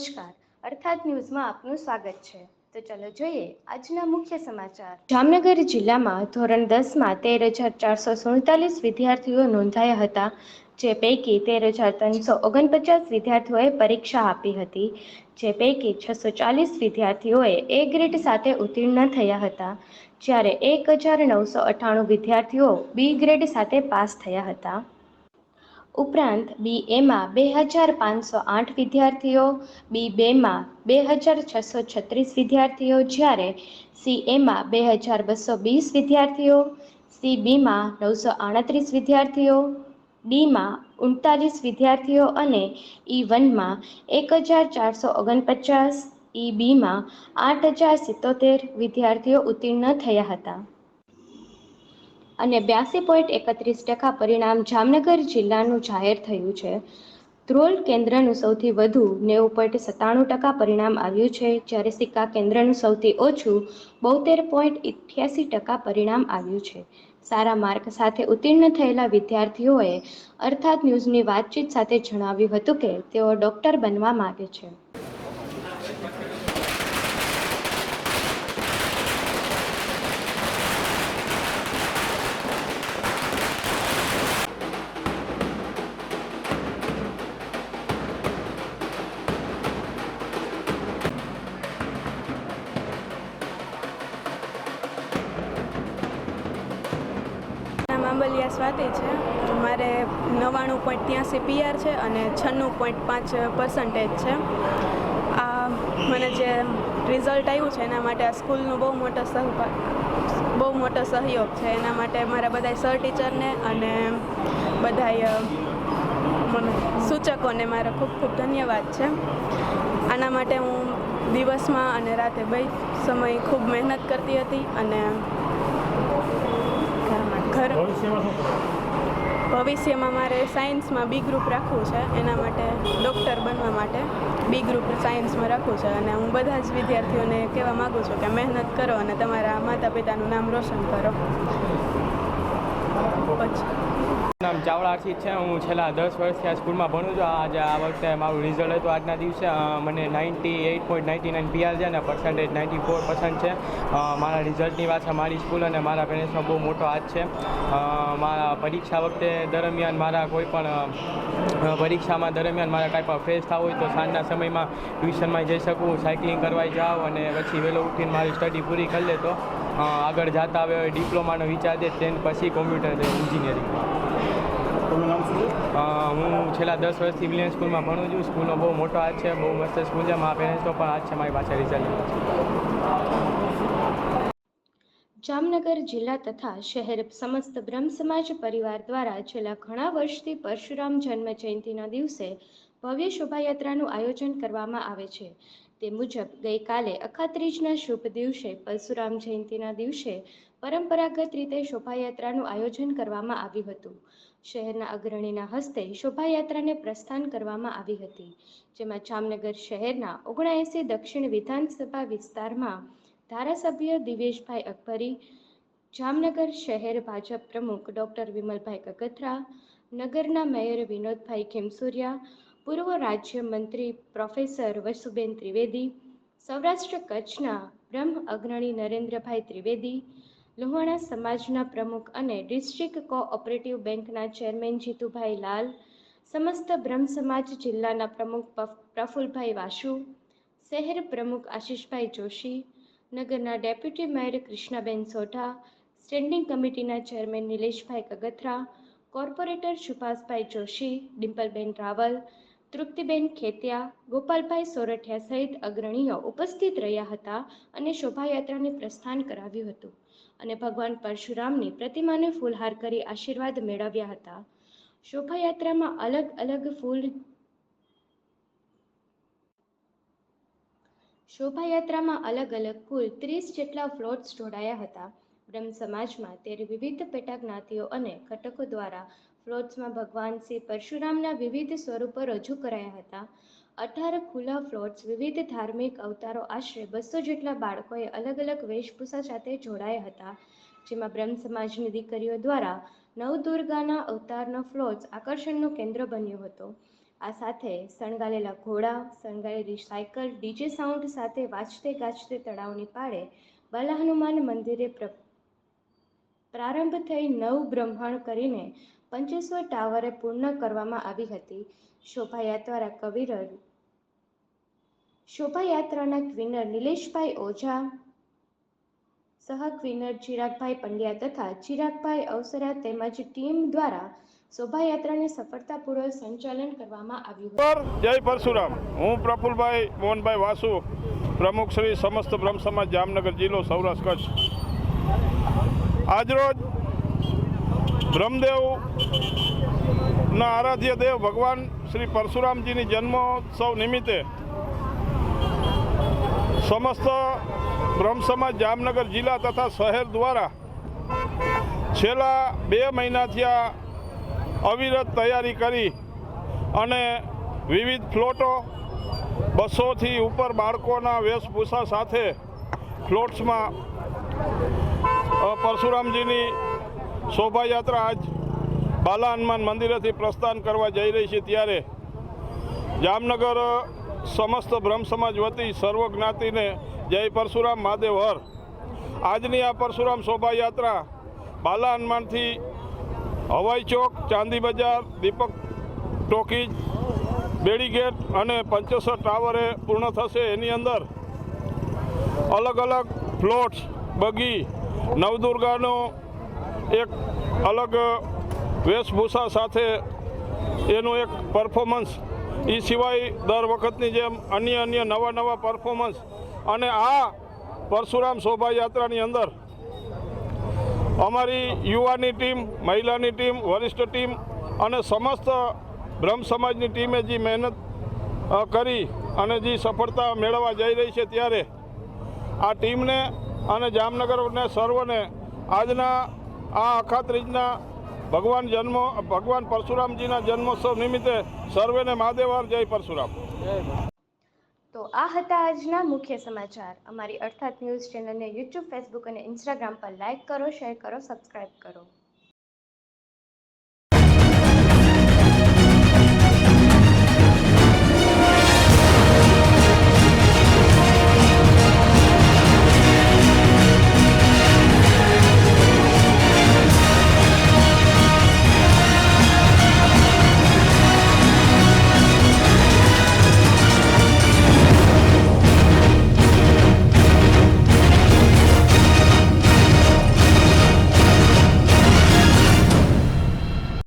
નમસ્કાર. અર્થાત ન્યૂઝમાં આપનું સ્વાગત છે. તો ચાલો જોઈએ આજના મુખ્ય સમાચાર. જામનગર જિલ્લામાં ધોરણ દસમાં તેર હજાર ચારસો સુડતાલીસ વિદ્યાર્થીઓ નોંધાયા હતા, જે પૈકી તેર હજાર ત્રણસો ઓગણપચાસ વિદ્યાર્થીઓએ પરીક્ષા આપી હતી, જે પૈકી છસો ચાલીસ વિદ્યાર્થીઓએ એ ગ્રેડ સાથે ઉત્તીર્ણ થયા હતા, જ્યારે એક હજાર નવસો અઠ્ઠાણું વિદ્યાર્થીઓ બી ગ્રેડ સાથે પાસ થયા હતા. ઉપરાંત બી એમાં બે હજાર પાંચસો આઠ વિદ્યાર્થીઓ બી બેમાં બે હજાર છસો છત્રીસ વિદ્યાર્થીઓ, જ્યારે સી એમાં બે હજાર બસો વીસ વિદ્યાર્થીઓ સી બીમાં નવસો આડત્રીસ વિદ્યાર્થીઓ ડીમાં ઉનતાલીસ વિદ્યાર્થીઓ અને ઈ વનમાં એક હજાર ચારસો ઓગણપચાસ ઈ બીમાં આઠ હજાર સિત્તોતેર વિદ્યાર્થીઓ ઉત્તીર્ણ થયા હતા. અને બ્યાસી પોઈન્ટ એકત્રીસ ટકા પરિણામ જામનગર જિલ્લાનું જાહેર થયું છે. ધ્રોલ કેન્દ્રનું સૌથી વધુ નેવું પોઈન્ટ સત્તાણું ટકા પરિણામ આવ્યું છે, જ્યારે સિક્કા કેન્દ્રનું સૌથી ઓછું બોતેર પોઈન્ટ ઇઠ્યાસી ટકા પરિણામ આવ્યું છે. સારા માર્ક સાથે ઉત્તીર્ણ થયેલા વિદ્યાર્થીઓએ અર્થાત ન્યૂઝની વાતચીત સાથે જણાવ્યું હતું કે, તેઓ ડોક્ટર બનવા માગે છે. આંબલિયા સ્વાતિ છે. મારે નવ્વાણું પોઈન્ટ ત્યાંસી પીઆર છે અને છન્નું પોઈન્ટ પાંચ પર્સન્ટેજ છે. આ મને જે રિઝલ્ટ આવ્યું છે એના માટે આ સ્કૂલનો બહુ મોટો સહ બહુ મોટો સહયોગ છે. એના માટે મારા બધા સર ટીચરને અને બધાય મને સૂચકોને મારો ખૂબ ખૂબ ધન્યવાદ છે. આના માટે હું દિવસમાં અને રાતે બે સમય ખૂબ મહેનત કરતી હતી અને ભવિષ્યમાં શું કરવું ભવિષ્યમાં મારે સાયન્સમાં બી ગ્રુપ રાખવું છે. એના માટે ડૉક્ટર બનવા માટે બી ગ્રુપ સાયન્સમાં રાખવું છે. અને હું બધા જ વિદ્યાર્થીઓને કહેવા માગું છું કે મહેનત કરો અને તમારા માતા પિતાનું નામ રોશન કરો. નામ ચાવડા આશિષ છે. હું છેલ્લા દસ વર્ષથી આ સ્કૂલમાં ભણું છું. આજે આ વખતે મારું રિઝલ્ટ હતું આજના દિવસે. મને ninety eight point ninety nine PR છે અને પર્સન્ટેજ નાઇન્ટી ફોર પર્સન્ટ છે મારા રિઝલ્ટની પાછળ મારી સ્કૂલ અને મારા પેરેન્ટ્સનો બહુ મોટો હાથ છે. મારા પરીક્ષા વખતે દરમિયાન મારા કોઈ પણ પરીક્ષામાં દરમિયાન મારા કાંઈ પણ ફ્રેશ થવું હોય તો સાંજના સમયમાં ટ્યુશનમાં જઈ શકું સાયકલિંગ કરવા જાઉં અને પછી વહેલો ઉઠીને મારી સ્ટડી પૂરી કરી લે તો અ, આગળ જતા હવે ડિપ્લોમાનો વિચાર છે તેન પછી કોમ્પ્યુટર એન્જિનિયરિંગ તમારું નામ શું છે? અ, હું છેલ્લા દસ વર્ષથી વિલિયન સ્કૂલમાં ભણું છું. સ્કૂલનો બહુ મોટો હાથ છે બહુ મસ્ત સ્કૂલ છે. મારા પેરેન્ટ્સનો પણ હાથ છે મારી પાસે રિઝલ્ટ જામનગર જિલ્લા તથા શહેર સમસ્ત બ્રહ્મ સમાજ પરિવાર દ્વારા છેલ્લા ઘણા વર્ષથી પરશુરામ જન્મ જયંતિના દિવસે ભવ્ય શોભાયાત્રાનું આયોજન કરવામાં આવે છે. તે મુજબ ગઈકાલે અખાત્રીજના શુભ દિવસે પરશુરામ જયંતિના દિવસે પરંપરાગત રીતે શોભાયાત્રાનું આયોજન કરવામાં આવ્યું હતું. શહેરના અગ્રણીના હસ્તે શોભાયાત્રાને પ્રસ્થાન કરવામાં આવી હતી, જેમાં જામનગર શહેરના ઓગણએંસી દક્ષિણ વિધાનસભા વિસ્તારમાં ધારાસભ્ય દિવેશભાઈ અકબરી, જામનગર શહેર ભાજપ પ્રમુખ ડોક્ટર વિમલભાઈ કગથરા નગરના મેયર વિનોદભાઈ ખેમસુરિયા પૂર્વ રાજ્યમંત્રી પ્રોફેસર વસુબેન ત્રિવેદી, સૌરાષ્ટ્ર કચ્છના બ્રહ્મ અગ્રણી નરેન્દ્રભાઈ ત્રિવેદી, લુહાણા સમાજના પ્રમુખ અને ડિસ્ટ્રિક્ટ કોઓપરેટિવ બેંકના ચેરમેન જીતુભાઈ લાલ, સમસ્ત બ્રહ્મ સમાજ જિલ્લાના પ્રમુખ પ્રફુલભાઈ વાસુ, શહેર પ્રમુખ આશીષભાઈ જોશી, નગરના deputy mayor Krishnaben Sodha, standing કમિટીના ચેરમેન નિલેશભાઈ કગથરા, કોર્પોરેટર સુભાષભાઈ જોશી, ડિમ્પલબેન રાવલ તૃપ્તિબેન ખેતિયા, ગોપાલભાઈ સોરઠિયા સહિત અગ્રણીઓ ઉપસ્થિત રહ્યા હતા અને શોભાયાત્રાને પ્રસ્થાન કરાવ્યું હતું. અને ભગવાન પરશુરામની પ્રતિમાને ફૂલહાર કરી આશીર્વાદ મેળવ્યા હતા. શોભાયાત્રામાં અલગ અલગ ફૂલ શોભાયાત્રામાં અલગ અલગ કુલ ત્રીસ જેટલા ફ્લોટ્સ જોડાયા હતા. બ્રહ્મ સમાજમાં તેર વિવિધ પેટા જ્ઞાતિઓ અને ઘટકો દ્વારા ફ્લોટ્સમાં ભગવાન શ્રી પરશુરામના વિવિધ સ્વરૂપો રજૂ કરાયા હતા. અઢાર ખુલ્લા ફ્લોટ્સ વિવિધ ધાર્મિક અવતારો આશરે બસો જેટલા બાળકોએ અલગ અલગ વેશભૂષા સાથે જોડાયા હતા, જેમાં બ્રહ્મ સમાજની દીકરીઓ દ્વારા નવદુર્ગાના અવતારનો ફ્લોટ્સ આકર્ષણનું કેન્દ્ર બન્યો હતો. આ સાથે શણગારેલા ઘોડા, શણગારેલી સાયકલ ડીજે સાઉન્ડ સાથે વાજતે ગાજતે તળાવની પાળે બાલા હનુમાન મંદિરે પ્રારંભ થઈ નવ બ્રહ્માંડ કરીને પંચેશ્વર ટાવરે પૂર્ણ કરવામાં આવી હતી. શોભાયાત્રા કવિર શોભાયાત્રાના ક્વિનર નિલેશભાઈ ઓઝા, સહ ક્વિનર ચિરાગભાઈ પંડ્યા તથા ચિરાગભાઈ અવસરા તેમજ ટીમ દ્વારા શોભાયાત્રાને સફળતાપૂર્વક સંચાલન કરવામાં આવ્યું જય પરશુરામ. હું પ્રફુલભાઈ મોહનભાઈ વાસુ, પ્રમુખ શ્રી સમસ્ત બ્રહ્મ સમાજ જામનગર જિલ્લો સૌરાષ્ટ્ર કચ્છ. આજરોજ બ્રહ્મદેવના આરાધ્ય દેવ ભગવાન શ્રી પરશુરામજીની જન્મોત્સવ નિમિત્તે સમસ્ત બ્રહ્મ સમાજ જામનગર જિલ્લા તથા શહેર દ્વારા છેલ્લા બે મહિનાથી આ અવિરત તૈયારી કરી અને વિવિધ ફ્લોટો બસોથી ઉપર બાળકોના વેશભૂષા સાથે ફ્લોટ્સમાં પરશુરામજીની શોભાયાત્રા આજ બાલા હનુમાન મંદિરેથી પ્રસ્થાન કરવા જઈ રહી છે ત્યારે જામનગર સમસ્ત બ્રહ્મ સમાજ વતી સર્વ જ્ઞાતિને જય પરશુરામ મહાદેવ હર. આજની આ પરશુરામ શોભાયાત્રા બાલા હનુમાનથી હવાઈ ચોક, ચાંદી બજાર, દીપક ટોકીજ બેડીગેટ અને પંચોસર ટાવરે પૂર્ણ થશે. એની અંદર અલગ અલગ ફ્લોટ્સ બગી નવદુર્ગાનો એક અલગ વેશભૂષા સાથે એનું એક પરફોર્મન્સ એ સિવાય દર વખતની જેમ અન્ય અન્ય નવા નવા પરફોર્મન્સ અને આ પરશુરામ શોભાયાત્રાની અંદર અમારી યુવાની ટીમ, મહિલાની ટીમ, વરિષ્ઠ ટીમ અને સમસ્ત બ્રહ્મ સમાજની ટીમે જે મહેનત કરી અને જે સફળતા મેળવવા જઈ રહી છે ત્યારે આ ટીમને અને જામનગરને સર્વને આજના આ અખાત્રીજના ભગવાન જન્મ, ભગવાન પરશુરામજીના જન્મોત્સવ નિમિત્તે સર્વેને મહાદેવાર જય પરશુરામ. તો આ હતા આજના મુખ્ય સમાચાર. અમારી અર્થાત ન્યૂઝ ચેનલને યુટ્યુબ ફેસબુક અને ઇન્સ્ટાગ્રામ પર લાઇક કરો, શેર કરો, સબસ્ક્રાઇબ કરો.